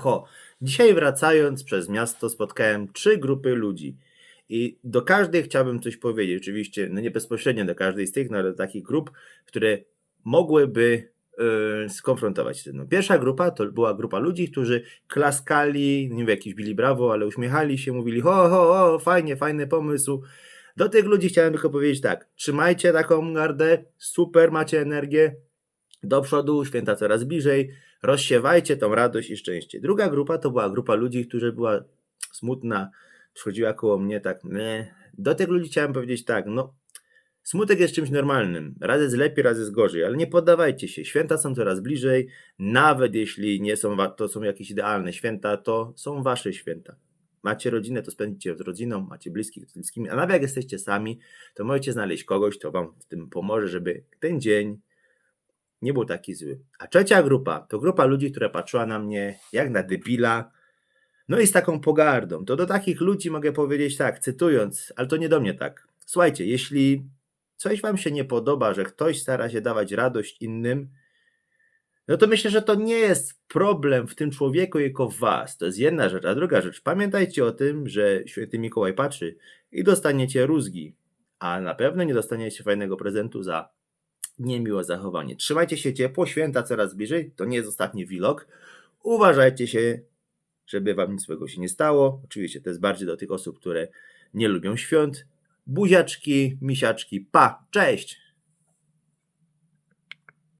ho. Dzisiaj wracając przez miasto spotkałem trzy grupy ludzi. I do każdej chciałbym coś powiedzieć. Oczywiście, no nie bezpośrednio do każdej z tych, no ale do takich grup, które mogłyby yy, skonfrontować się. No, pierwsza grupa to była grupa ludzi, którzy klaskali, nie wiem, jakiś bili brawo, ale uśmiechali się, mówili ho, ho, ho, fajnie, fajny pomysł. Do tych ludzi chciałem tylko powiedzieć tak, trzymajcie taką gardę, super, macie energię, do przodu, święta coraz bliżej, rozsiewajcie tą radość i szczęście. Druga grupa to była grupa ludzi, która była smutna, przychodziła koło mnie tak, nie. Do tych ludzi chciałem powiedzieć tak, no smutek jest czymś normalnym, raz jest lepiej, raz jest gorzej, ale nie poddawajcie się, święta są coraz bliżej, nawet jeśli nie są, to są jakieś idealne święta, to są wasze święta. Macie rodzinę, to spędzicie z rodziną, macie bliskich z bliskimi, a nawet jak jesteście sami, to możecie znaleźć kogoś, kto wam w tym pomoże, żeby ten dzień nie był taki zły. A trzecia grupa to grupa ludzi, która patrzyła na mnie jak na debila, no i z taką pogardą. To do takich ludzi mogę powiedzieć tak, cytując, ale to nie do mnie tak. Słuchajcie, jeśli coś wam się nie podoba, że ktoś stara się dawać radość innym, no to myślę, że to nie jest problem w tym człowieku, tylko w was. To jest jedna rzecz. A druga rzecz, pamiętajcie o tym, że święty Mikołaj patrzy i dostaniecie rózgi, a na pewno nie dostaniecie fajnego prezentu za niemiłe zachowanie. Trzymajcie się ciepło, święta coraz bliżej, to nie jest ostatni vlog. Uważajcie się, żeby wam nic złego się nie stało. Oczywiście to jest bardziej do tych osób, które nie lubią świąt. Buziaczki, misiaczki, pa, cześć!